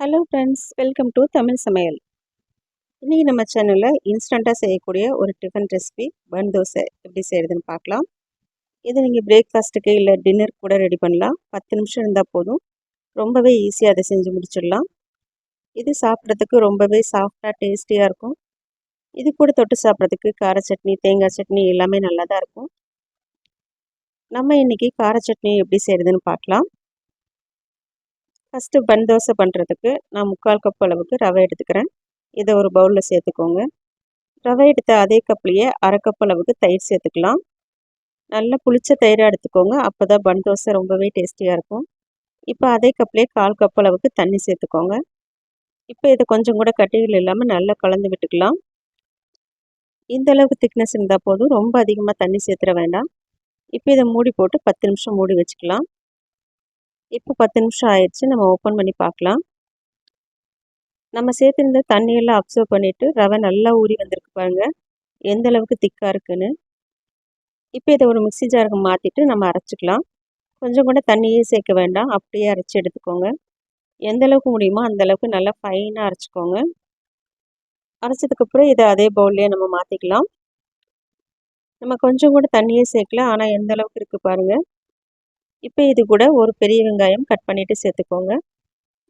Hello friends welcome to Tamil Samayal இன்றைக்கி நம்ம சேனலில் இன்ஸ்டண்ட்டாக செய்யக்கூடிய ஒரு டிஃபன் ரெசிபி பன் தோசை எப்படி செய்கிறதுன்னு பார்க்கலாம். இது நீங்கள் பிரேக்ஃபாஸ்ட்டுக்கு இல்லை டின்னர் கூட ரெடி பண்ணலாம். பத்து நிமிஷம் இருந்தால் போதும். ரொம்பவே ஈஸியாக அதை செஞ்சு முடிச்சிடலாம். இது சாப்பிட்றதுக்கு ரொம்பவே சாஃப்டாக டேஸ்டியாக இருக்கும். இது கூட தொட்டு சாப்பிட்றதுக்கு கார சட்னி தேங்காய் சட்னி எல்லாமே நல்லா தான் இருக்கும். நம்ம இன்றைக்கி கார சட்னி எப்படி செய்கிறதுன்னு பார்க்கலாம். ஃபஸ்ட்டு பன் தோசை பண்ணுறதுக்கு நான் முக்கால் கப் அளவுக்கு ரவை எடுத்துக்கிறேன். இதை ஒரு பவுலில் சேர்த்துக்கோங்க. ரவை எடுத்த அதே கப்லேயே அரை கப் அளவுக்கு தயிர் சேர்த்துக்கலாம். நல்லா புளிச்ச தயிராக எடுத்துக்கோங்க. அப்போ தான் பன் தோசை ரொம்பவே டேஸ்டியாக இருக்கும். இப்போ அதே கப்லேயே கால் கப் அளவுக்கு தண்ணி சேர்த்துக்கோங்க. இப்போ இதை கொஞ்சம் கூட கட்டிகள் இல்லாமல் நல்லா கலந்து விட்டுக்கலாம். இந்த அளவுக்கு திக்னஸ் இருந்தால் போதும். ரொம்ப அதிகமாக தண்ணி சேர்த்துட வேண்டாம். இப்போ இதை மூடி போட்டு பத்து நிமிஷம் மூடி வச்சுக்கலாம். இப்போ பத்து நிமிஷம் ஆயிடுச்சு. நம்ம ஓப்பன் பண்ணி பார்க்கலாம். நம்ம சேர்த்துருந்த தண்ணியெல்லாம் அப்சர்வ் பண்ணிவிட்டு ரவை நல்லா ஊறி வந்திருக்கு பாருங்கள் எந்த அளவுக்கு திக்காக இருக்குன்னு. இப்போ இதை ஒரு மிக்சி ஜாருக்கு மாற்றிட்டு நம்ம அரைச்சிக்கலாம். கொஞ்சம் கூட தண்ணியே சேர்க்க வேண்டாம். அப்படியே அரைச்சி எடுத்துக்கோங்க. எந்த அளவுக்கு முடியுமோ அந்த அளவுக்கு நல்லா ஃபைனாக அரைச்சிக்கோங்க. அரைச்சதுக்கப்புறம் இதை அதே பவுல்லையே நம்ம மாற்றிக்கலாம் நம்ம கொஞ்சம் கூட தண்ணியே சேர்க்கல. ஆனால் எந்த அளவுக்கு இருக்குது பாருங்கள் இப்போ இது கூட ஒரு பெரிய வெங்காயம் கட் பண்ணிவிட்டு சேர்த்துக்கோங்க.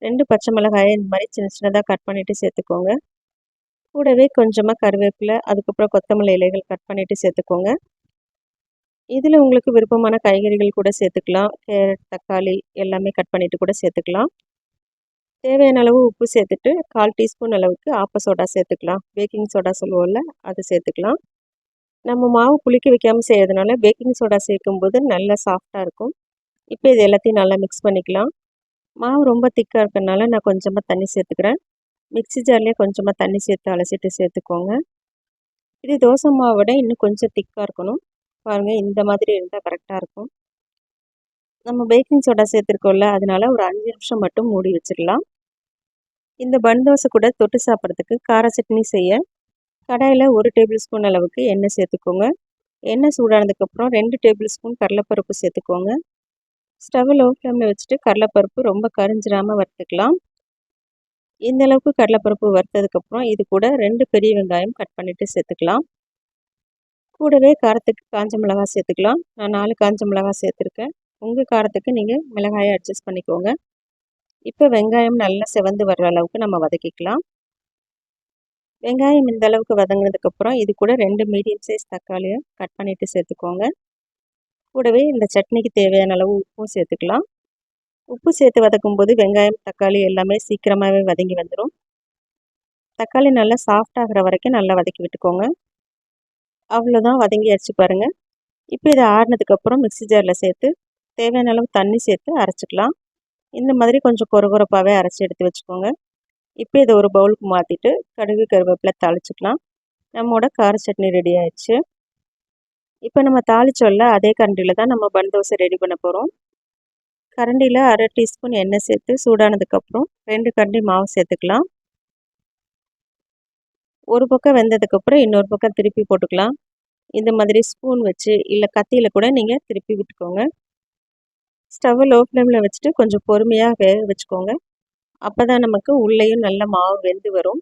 ரெண்டு பச்சை மிளகாயை இந்த மாதிரி சின்ன சின்னதாக கட் பண்ணிவிட்டு சேர்த்துக்கோங்க. கூடவே கொஞ்சமாக கருவேப்பிலை அதுக்கப்புறம் கொத்தமல்லி இலைகள் கட் பண்ணிவிட்டு சேர்த்துக்கோங்க. இதில் உங்களுக்கு விருப்பமான காய்கறிகள் கூட சேர்த்துக்கலாம். கேரட் தக்காளி எல்லாமே கட் பண்ணிவிட்டு கூட சேர்த்துக்கலாம். தேவையான அளவு உப்பு சேர்த்துட்டு கால் டீஸ்பூன் அளவுக்கு ஆப்ப சோடா சேர்த்துக்கலாம். பேக்கிங் சோடா சொல்லுவோம்ல அது சேர்த்துக்கலாம். நம்ம மாவு புளிக்க வைக்காமல் செய்யறதுனால பேக்கிங் சோடா சேர்க்கும்போது நல்லா சாஃப்டாக இருக்கும். இப்போ இது எல்லாத்தையும் நல்லா மிக்ஸ் பண்ணிக்கலாம். மாவு ரொம்ப திக்காக இருக்கிறதுனால நான் கொஞ்சமாக தண்ணி சேர்த்துக்கிறேன். மிக்ஸி ஜார்லேயே கொஞ்சமாக தண்ணி சேர்த்து அலசிட்டு சேர்த்துக்கோங்க. இது தோசை மாவோட இன்னும் கொஞ்சம் திக்காக இருக்கணும். பாருங்கள் இந்த மாதிரி இருந்தால் கரெக்டாக இருக்கும். நம்ம பேக்கிங் சோடா சேர்த்துருக்கோம்ல அதனால் ஒரு அஞ்சு நிமிஷம் மட்டும் மூடி வச்சிடலாம். இந்த பன் தோசை கூட தொட்டு சாப்பிட்றதுக்கு கார சட்னி செய்ய கடாயில் ஒரு டேபிள் ஸ்பூன் அளவுக்கு எண்ணெய் சேர்த்துக்கோங்க. எண்ணெய் சூடானதுக்கப்புறம் ரெண்டு டேபிள் ஸ்பூன் கடலைப்பருப்பு சேர்த்துக்கோங்க. ஸ்டவ் லோ ஃப்ளேமில் வச்சுட்டு கடலைப்பருப்பு ரொம்ப கரிஞ்சிடாமல் வறுத்துக்கலாம். இந்த அளவுக்கு கடலைப்பருப்பு வறுத்ததுக்கப்புறம் இது கூட ரெண்டு பெரிய வெங்காயம் கட் பண்ணிவிட்டு சேர்த்துக்கலாம். கூடவே காரத்துக்கு காஞ்ச மிளகா சேர்த்துக்கலாம். நான் நாலு காஞ்ச மிளகா சேர்த்துருக்கேன். உங்கள் காரத்துக்கு நீங்கள் மிளகாயை அட்ஜஸ்ட் பண்ணிக்கோங்க. இப்போ வெங்காயம் நல்லா செவந்து வர்ற அளவுக்கு நம்ம வதக்கிக்கலாம். வெங்காயம் இந்த அளவுக்கு வதங்கினதுக்கப்புறம் இது கூட ரெண்டு மீடியம் சைஸ் தக்காளியை கட் பண்ணிவிட்டு சேர்த்துக்கோங்க. கூடவே இந்த சட்னிக்கு தேவையான அளவு உப்பும் சேர்த்துக்கலாம். உப்பு சேர்த்து வதக்கும் போது வெங்காயம் தக்காளி எல்லாமே சீக்கிரமாகவே வதங்கி வந்துடும் தக்காளி நல்லா சாஃப்டாகிற வரைக்கும் நல்லா வதக்கி விட்டுக்கோங்க. அவ்வளோதான் வதங்கி அரைச்சி பாருங்கள் இப்போ இதை ஆடினதுக்கப்புறம் மிக்சி ஜாரில் சேர்த்து தேவையான அளவு தண்ணி சேர்த்து அரைச்சிக்கலாம். இந்த மாதிரி கொஞ்சம் கொரகொரப்பாகவே அரைச்சி எடுத்து வச்சுக்கோங்க. இப்போ இதை ஒரு பவுலுக்கு மாற்றிட்டு கடுகு கருவேப்பிலை தாளிச்சிக்கலாம். நம்மோட கார சட்னி ரெடி ஆயிடுச்சு. இப்போ நம்ம தாளிச்சோல்ல அதே கரண்டியில் தான் நம்ம பன் தோசை ரெடி பண்ண போகிறோம் கரண்டியில் அரை டீஸ்பூன் எண்ணெய் சேர்த்து சூடானதுக்கப்புறம் ரெண்டு கரண்டி மாவு சேர்த்துக்கலாம். ஒரு பக்கம் வெந்ததுக்கப்புறம் இன்னொரு பக்கம் திருப்பி போட்டுக்கலாம். இந்த மாதிரி ஸ்பூன் வச்சு இல்லை கத்தியில் கூட நீங்கள் திருப்பி விட்டுக்கோங்க. ஸ்டவ் லோ ஃப்ளேமில் வச்சுட்டு கொஞ்சம் பொறுமையாக வேக வச்சுக்கோங்க. அப்போ தான் நமக்கு உள்ளேயும் நல்ல மாவு வெந்து வரும்.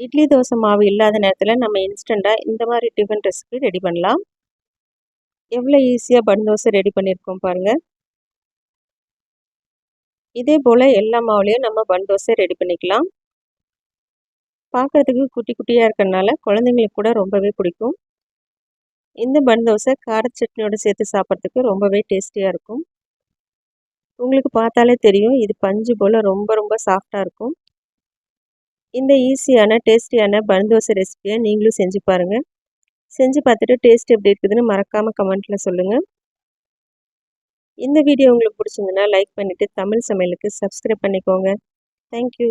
இட்லி தோசை மாவு இல்லாத நேரத்தில் நம்ம இன்ஸ்டண்ட்டாக இந்த மாதிரி டிஃபன் ரெசிபி ரெடி பண்ணலாம். எவ்வளோ ஈஸியாக பன் தோசை ரெடி பண்ணியிருக்கோம் பாருங்கள் இதே போல் எல்லா மாவுலேயும் நம்ம பன் தோசை ரெடி பண்ணிக்கலாம். பார்க்குறதுக்கு குட்டி குட்டியாக இருக்கிறனால குழந்தைங்களுக்கு கூட ரொம்பவே பிடிக்கும். இந்த பன் தோசை கார சட்னியோடு சேர்த்து சாப்பிட்றதுக்கு ரொம்பவே டேஸ்டியாக இருக்கும். உங்களுக்கு பார்த்தாலே தெரியும் இது பஞ்சு போல் ரொம்ப ரொம்ப சாஃப்டாக இருக்கும். இந்த ஈஸியான டேஸ்டியான பன் தோசை ரெசிபியை நீங்களும் செஞ்சு பாருங்கள் செஞ்சு பார்த்துட்டு டேஸ்ட் எப்படி இருக்குதுன்னு மறக்காமல் கமெண்ட்டில் சொல்லுங்கள் இந்த வீடியோ உங்களுக்கு பிடிச்சிருந்துன்னா லைக் பண்ணிவிட்டு தமிழ் சமையலுக்கு சப்ஸ்கிரைப் பண்ணிக்கோங்க. தேங்க்யூ